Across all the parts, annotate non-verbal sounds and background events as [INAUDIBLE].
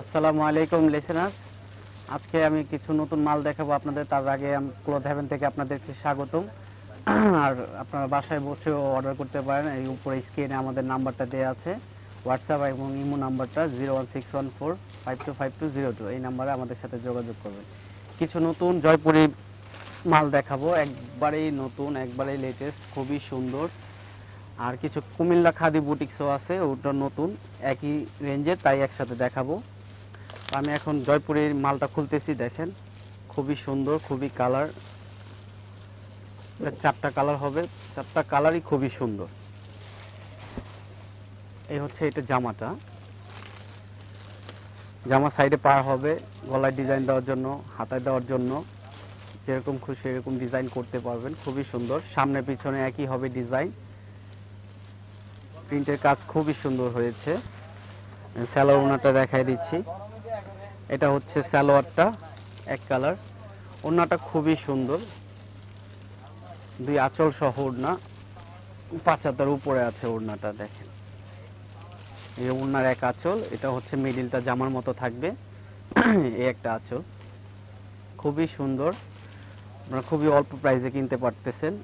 আসসালামু আলাইকুম লিসেনার্স আজকে আমি কিছু নতুন মাল দেখাবো আপনাদের। তার আগে আমি ক্লোথ হেভেন থেকে আপনাদেরকে স্বাগতম। আর আপনারা বাসায় বসেও অর্ডার করতে পারেন। এই উপরে স্ক্রিনে আমাদের নাম্বারটা দেওয়া আছে। হোয়াটসঅ্যাপ এবং ইমো নাম্বারটা zero one six one four five two five two zero two এই নাম্বারে আমাদের সাথে যোগাযোগ করবেন। কিছু নতুন জয়পুরি মাল দেখাবো। একবারেই নতুন, একবারেই লেটেস্ট খুবই সুন্দর। আর কিছু কুমিল্লা খাদি বুটিক্সও আছে। ওটা নতুন, একই রেঞ্জের তাই একসাথে দেখাবো। আমি এখন জয়পুরের মালটা খুলতেছি, দেখেন। খুবই সুন্দর, খুবই কালার। চারটা কালার হবে। চারটা কালারই খুবই সুন্দর। এই হচ্ছে এটা জামাটা। জামা সাইডে পার হবে গলায় ডিজাইন দেওয়ার জন্য, হাতায় দেওয়ার জন্য। যেরকম খুশি এরকম ডিজাইন করতে পারবেন। খুবই সুন্দর। সামনে পিছনে একই হবে ডিজাইন। প্রিন্টের কাজ খুবই সুন্দর হয়েছে। স্যালোয়ার ওনাটা দেখাই দিচ্ছি। এটা হচ্ছে স্যালোয়ারটা এক কালার। ওনাটা খুবই সুন্দর। দুই আঁচল সহ ওড়না। পাঁচ হাতার উপরে আছে ওড়নাটা, দেখেন। এই ওড়নার এক আঁচল, এটা হচ্ছে মিডিলটা জামার মতো থাকবে। এই একটা আঁচল। খুবই সুন্দর। আপনারা খুবই অল্প প্রাইসে কিনতে পারতেছেন।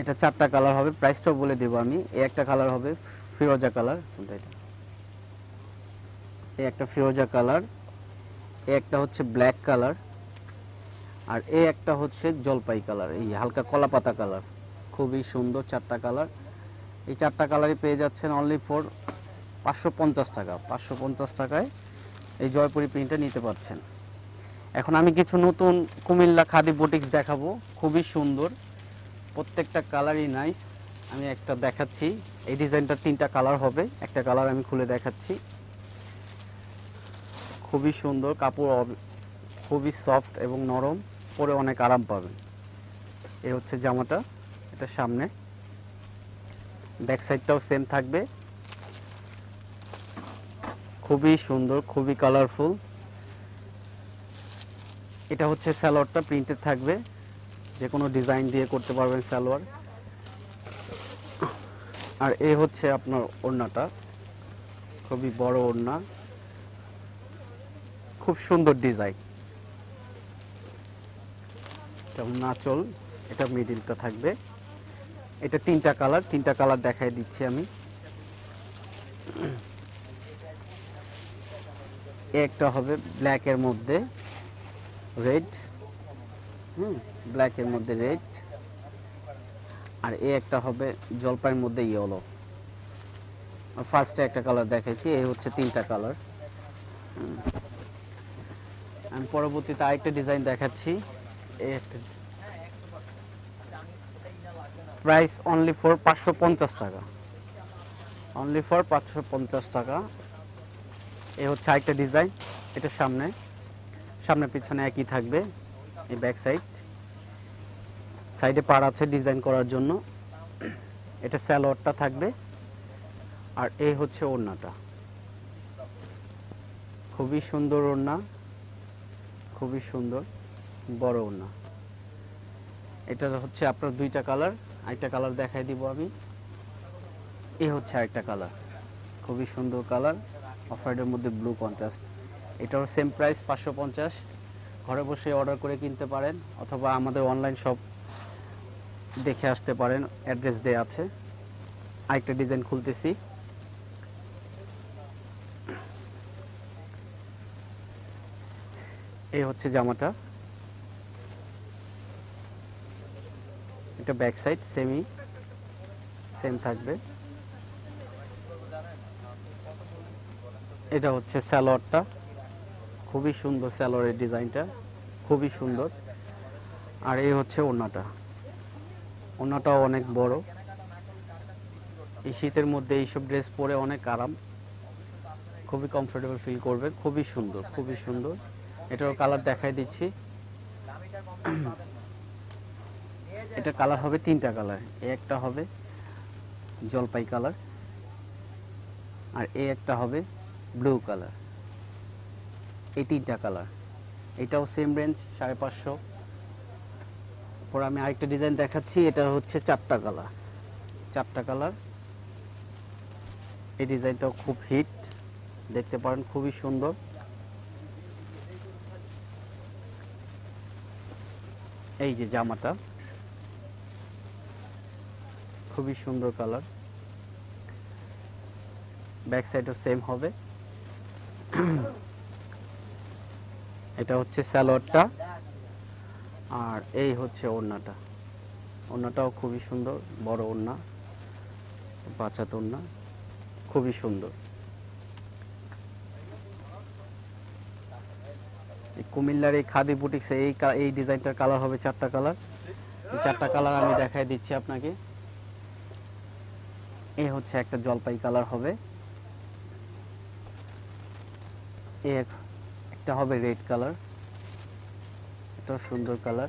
এটা চারটা কালার হবে। প্রাইসটাও বলে দেবো আমি। এই একটা কালার হবে ফিরোজা কালার। এই একটা ফিরোজা কালার এই একটা হচ্ছে ব্ল্যাক কালার, আর এই একটা হচ্ছে জলপাই কালার, এই হালকা কলা পাতা কালার, খুবই সুন্দর চারটা কালার। এই চারটা কালারই পেয়ে যাচ্ছেন অনলি ফর পাঁচশো পঞ্চাশ টাকা, পাঁচশো পঞ্চাশ টাকায় এই জয়পুরি প্রিন্টটা নিতে পারছেন। এখন আমি কিছু নতুন কুমিল্লা খাদি বুটিক্স দেখাবো, খুবই সুন্দর, প্রত্যেকটা কালারই নাইস আমি একটা দেখাচ্ছি, এই ডিজাইনটার তিনটা কালার হবে, একটা কালার আমি খুলে দেখাচ্ছি। খুবই সুন্দর, কাপড় খুবই সফট এবং নরম, পরে অনেক আরাম পাবেন। এ হচ্ছে জামাটা, এটা সামনে। ব্যাক সাইডটাও সেম থাকবে। খুবই সুন্দর, খুবই কালারফুল এটা হচ্ছে স্যালোয়ারটা প্রিন্টেড থাকবে। যে কোনো ডিজাইন দিয়ে করতে পারবেন সালোয়ার। আর এ হচ্ছে আপনার ওড়নাটা। খুবই বড় ওড়না। খুব সুন্দর ডিজাইন। নাচল, এটা মিডিলটা থাকবে। এটা তিনটা কালার তিনটা কালার দেখাই দিচ্ছি আমি। একটা হবে ব্ল্যাকের মধ্যে রেড, হুম, ব্ল্যাকের মধ্যে রেড। আর এ একটা হবে জলপাইয়ের মধ্যে ইয়েলো। ফার্স্টে একটা কালার দেখেছি এই হচ্ছে তিনটা কালার। আমি পরবর্তীতে আরেকটা ডিজাইন দেখাচ্ছি। প্রাইস অনলি ফর পাঁচশো পঞ্চাশ টাকা। অনলি ফর পাঁচশো পঞ্চাশ টাকা। এ হচ্ছে আরেকটা ডিজাইন এটা সামনে। সামনে পিছনে একই থাকবে, এই ব্যাক সাইড সাইডে পার আছে ডিজাইন করার জন্য। এটা স্যালোয়ারটা থাকবে। আর এই হচ্ছে ওড়নাটা। খুবই সুন্দর ওড়না। খুবই সুন্দর, বড় ওড়না। এটা হচ্ছে আপনার দুইটা কালার, আরেকটা কালার দেখাই দিব আমি। এই হচ্ছে আরেকটা কালার, খুবই সুন্দর কালার, অফারের মধ্যে ব্লু কন্ট্রাস্ট। এটারও সেম প্রাইস পাঁচশো পঞ্চাশ। ঘরে বসে অর্ডার করে কিনতে পারেন, অথবা আমাদের অনলাইন শপ দেখে আসতে পারেন অ্যাড্রেস দেওয়া আছে। আরেকটা ডিজাইন খুলতেছি। এই হচ্ছে জামাটা। এটা ব্যাক সাইড সেমি সেম থাকবে। এটা হচ্ছে স্যালোয়ারটা। খুবই সুন্দর স্যালোয়ারের ডিজাইনটা। খুবই সুন্দর। আর এই হচ্ছে ওড়নাটা। ওড়নাটাও অনেক বড়। এই শীতের মধ্যে এইসব ড্রেস পরে অনেক আরাম। খুবই কমফোর্টেবল ফিল করবে। খুবই সুন্দর খুবই সুন্দর। এটারও কালার দেখাই দিচ্ছি। এটা কালার হবে তিনটা কালার এ একটা হবে জলপাই কালার আর এ একটা হবে ব্লু কালার এই তিনটা কালার এটাও সেম রেঞ্জ সাড়ে পাঁচশো। পর আমি আরেকটা ডিজাইন দেখাচ্ছি, এটা হচ্ছে চারটা কালার চারটা কালার এই ডিজাইনটাও খুব হিট দেখতে পারেন খুবই সুন্দর। এই যে জামাটা, খুবই সুন্দর কালার। ব্যাক সাইডও সেম হবে। [CLEARS THROAT] এটা হচ্ছে স্যালোয়ারটা, আর এই হচ্ছে ওড়নাটা। ওড়নাটাও খুবই সুন্দর, বড় ওড়না বাচ্চাত ওড়না, খুবই সুন্দর। কুমিল্লার এই খাদি বুটিক্সে এই এই ডিজাইনটার কালার হবে চারটা কালার এই চারটা কালার আমি দেখাই দিচ্ছি আপনাকে। এই হচ্ছে একটা জলপাই কালার হবে। এ এক- একটা হবে রেড কালার এটাও সুন্দর কালার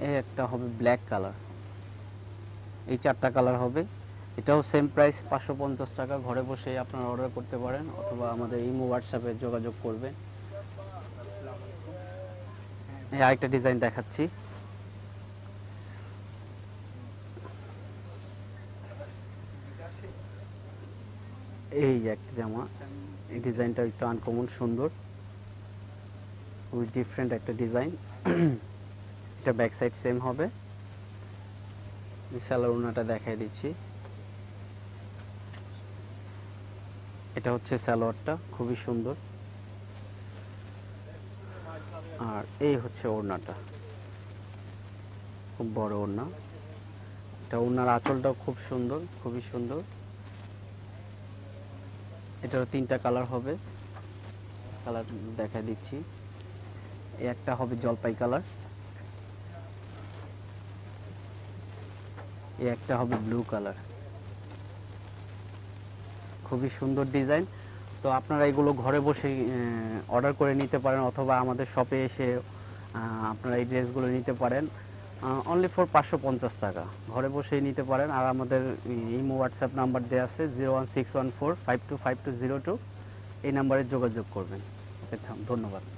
এই একটা হবে ব্ল্যাক কালার এই চারটা কালার হবে। এটাও সেম প্রাইস পাঁচশো পঞ্চাশ টাকা। ঘরে বসে আপনারা অর্ডার করতে পারেন অথবা আমাদের ইমো হোয়াটসঅ্যাপে যোগাযোগ করবেন। এই আরেকটা ডিজাইন দেখাচ্ছি। এই যে একটা জামা। এই ডিজাইনটা একটু আনকমন সুন্দর। খুবই ডিফারেন্ট একটা ডিজাইন [CLEARS THROAT] এটা ব্যাক সাইড সেম হবে। স্যালার ওনাটা দেখাই দিচ্ছি। এটা হচ্ছে স্যালোয়ারটা, খুবই সুন্দর। আর এই হচ্ছে ওড়নাটা, খুব বড় ওড়না। এটা ওড়নার আঁচলটাও খুব সুন্দর, খুবই সুন্দর। এটারও তিনটা কালার হবে, কালার দেখা দিচ্ছি। একটা হবে জলপাই কালার একটা হবে ব্লু কালার। খুবই সুন্দর ডিজাইন। তো আপনারা এগুলো ঘরে বসে অর্ডার করে নিতে পারেন অথবা আমাদের শপে এসে আপনারা এই ড্রেসগুলো নিতে পারেন। অনলি ফর পাঁচশো পঞ্চাশ টাকা। ঘরে বসেই নিতে পারেন। আর আমাদের ইমো, হোয়াটসঅ্যাপ নাম্বার দেওয়া আছে zero one six one four five two five two zero two. এই নাম্বারে যোগাযোগ করবেন। ধন্যবাদ।